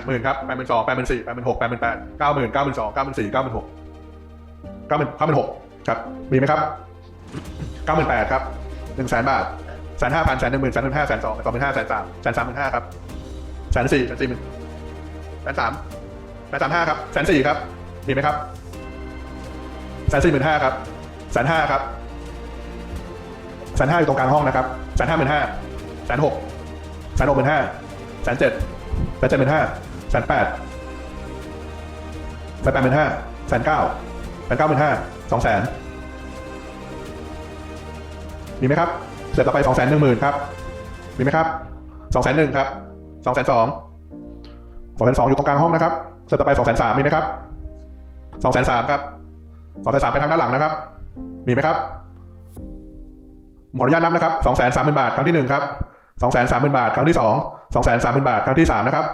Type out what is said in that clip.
ดหมื่นครับแปดหมื่นสองแปดหมื่นสี่แปดหมื่นหกแปดหมื่นแปดเก้าหมื่นเก้าหมื่นสองเก้าหมื่นสี่เก้าหมื่นหกเก้าหมื่นเก้าหมื่นหกครับ มีไหมครับเก้าหมื่นแปดครับหนึ่งแสนบาทแสนห้าพันแสนหนึ่งหมื่นแสนหนึ่งห้าแสนสองแสนสองหมื่นห้าแสนสามแสนสามหมื่นห้าครับแสนสี่แสนสี่หมื่นแสนสามแสนสามห้าครับแสนสี่ครับมีไหมครับแสนสี่หมื่นห้าครับแสนห้าครับแสนห้าอยู่ตรงกลางห้องนะครับแสนห้าหมื่นห้าแสนหกแสนหกหมื่นห้าแสนเจ็ด แสนเจ็ดหมื่นห้าแสนแปดแสนแปดหมื่นห้าแสนเก้าแสนเก้าหมื่นห้าสองแสนมีไหมครับเสร็จต่อไปสองแสนหนึ่งหมื่นครับ มีไหมครับสองแสนหนึ่งครับสองแสนสองสองแสนสองอยู่ตรงกลางห้องนะครับเสร็จต่อไปสองแสนสามมีไหมครับสองแสนสามครับสองแสนสามไปทางด้านหลังนะครับ มีไหมครับขออนุญาตนับนะครับสองแสนสามหมื่นบาทครั้งที่หนึ่งครับ สองแสนสามหมื่นบาทครั้งที่สองสองแสนสามหมื่นบาทครั้งที่สามนะครับ